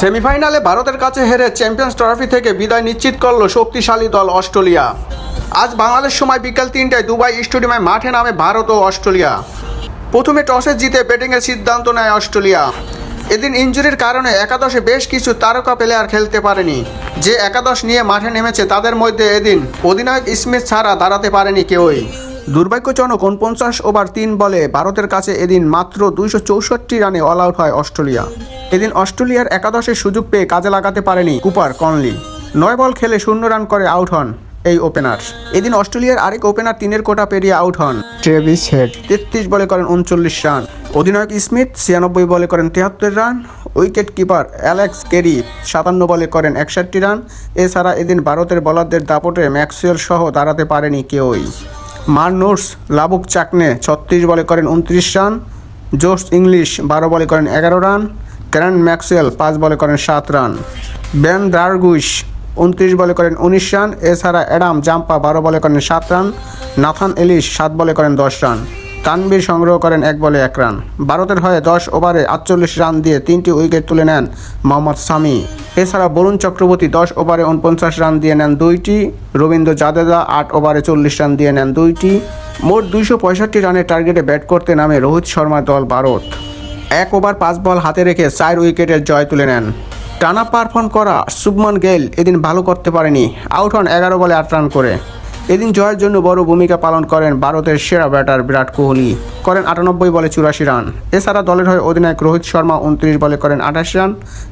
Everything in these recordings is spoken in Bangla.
সেমিফাইনালে ভারতের কাছে হেরে চ্যাম্পিয়ন্স ট্রফি থেকে বিদায় নিশ্চিত করল শক্তিশালী দল অস্ট্রেলিয়া। আজ বাংলাদেশ সময় বিকাল তিনটায় দুবাই স্টেডিয়ামে মাঠে নামে ভারত ও অস্ট্রেলিয়া। প্রথমে টসে জিতে ব্যাটিংয়ের সিদ্ধান্ত নেয় অস্ট্রেলিয়া। এদিন ইঞ্জুরির কারণে একাদশে বেশ কিছু তারকা প্লেয়ার খেলতে পারেনি। যে একাদশ নিয়ে মাঠে নেমেছে তাদের মধ্যে এদিন অধিনায়ক স্মিথ ছাড়া দাঁড়াতে পারেনি কেউই। দুর্ভাগ্যজনক উনপঞ্চাশ ওভার তিন বলে ভারতের কাছে এদিন মাত্র দুইশো চৌষট্টি রানে অল আউট হয় অস্ট্রেলিয়া। এদিন অস্ট্রেলিয়ার একাদশের সুযোগ পেয়ে কাজে লাগাতে পারেনি কুপার কনলি। নয় বল খেলে শূন্য রান করে আউট হন এই ওপেনার এদিন অস্ট্রেলিয়ার আরেক ওপেনার তিনের কোটা পেরিয়ে আউট হন ট্রেভিস হেড তেত্রিশ বলে করেন উনচল্লিশ রান। অধিনায়ক স্মিথ ছিয়ানব্বই বলে করেন তিয়াত্তর run. Wicket keeper Alex Carey সাতান্ন বলে করেন একষট্টি রান। এছাড়া এদিন ভারতের বলারদের দাপটে ম্যাক্সওয়েল সহ দাঁড়াতে পারেনি কেউই। মার্নুস লাবুক চাকনে ছত্রিশ বলে করেন উনত্রিশ রান জোস ইংলিশ বারো বলে করেন এগারো রান গ্র্যান্ড ম্যাক্সওয়েল পাঁচ বলে করেন সাত রান। ব্যান ডার্গুইশ উনত্রিশ বলে করেন উনিশ রান, এছাড়া অ্যাডাম জাম্পা বারো বলে করেন সাত রান, নাথান এলিশ সাত বলে করেন দশ রান। তানবীর সংগ্রহ করেন এক বলে এক রান। ভারতের হয়ে দশ ওভারে আটচল্লিশ রান দিয়ে তিনটি উইকেট তুলে নেন মোহাম্মদ সামি। এছাড়া বরুণ চক্রবর্তী দশ ওভারে উনপঞ্চাশ রান দিয়ে নেন দুইটি, রবীন্দ্র জাদেজা আট ওভারে চল্লিশ রান দিয়ে নেন দুইটি। মোট দুইশো পঁয়ষট্টি রানের টার্গেটে ব্যাট করতে নামে রোহিত শর্মার দল ভারত। এক ওভার পাঁচ বল হাতে রেখে চার উইকেটের জয় তুলে নেন। টানা পারফর্ম করা শুভমান গেল এদিন ভালো করতে পারেনি, আউট হন এগারো বলে আট রান করে। এদিন জয়ের জন্য বড় ভূমিকা পালন করেন ভারতের সেরা ব্যাটার বিরাট কোহলি। করেন আটানব্বই বলে চুরাশি রান। এছাড়া দলের হয়ে অধিনায়ক রোহিত শর্মা উনত্রিশ বলে করেন আঠাশ রান।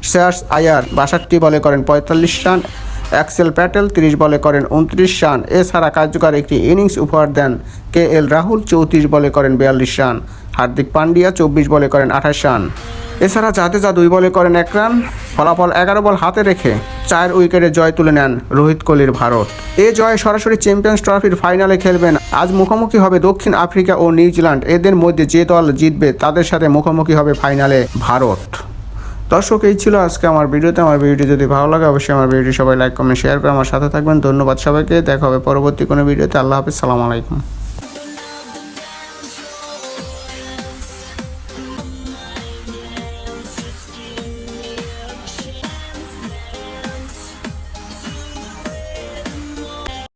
শ্রেয়াস আয়ার বাষট্টি বলে করেন পঁয়তাল্লিশ রান। অ্যাক্সেল প্যাটেল তিরিশ বলে করেন উনত্রিশ রান। এছাড়া কার্যকর একটি ইনিংস উপহার দেন কে এল রাহুল, চৌত্রিশ বলে করেন বিয়াল্লিশ রান। হার্দিক পান্ডিয়া, চব্বিশ বলে করেন আঠাশ রান। এছাড়া জাদেজা দুই বলে করেন এক রান। ফলাফল এগারো বল হাতে রেখে চার উইকেটে জয় তুলে নেন রোহিত কোহলির ভারত। এ জয়ে সরাসরি চ্যাম্পিয়ন্স ট্রফির ফাইনালে খেলবেন। আজ মুখোমুখি হবে দক্ষিণ আফ্রিকা ও নিউজিল্যান্ড। এদের মধ্যে যে দল জিতবে, তাদের সাথে মুখোমুখি হবে ফাইনালে ভারত। দর্শক, এই ছিল আজকে আমার ভিডিওতে। আমার ভিডিওটি যদি ভালো লাগে, অবশ্যই আমার ভিডিওটি সবাই লাইক কমেন্ট শেয়ার করে আমার সাথে থাকবেন। ধন্যবাদ সবাইকে। দেখা হবে পরবর্তী কোনো ভিডিওতে। আল্লাহ হাফিজ। সালাম আলাইকুম।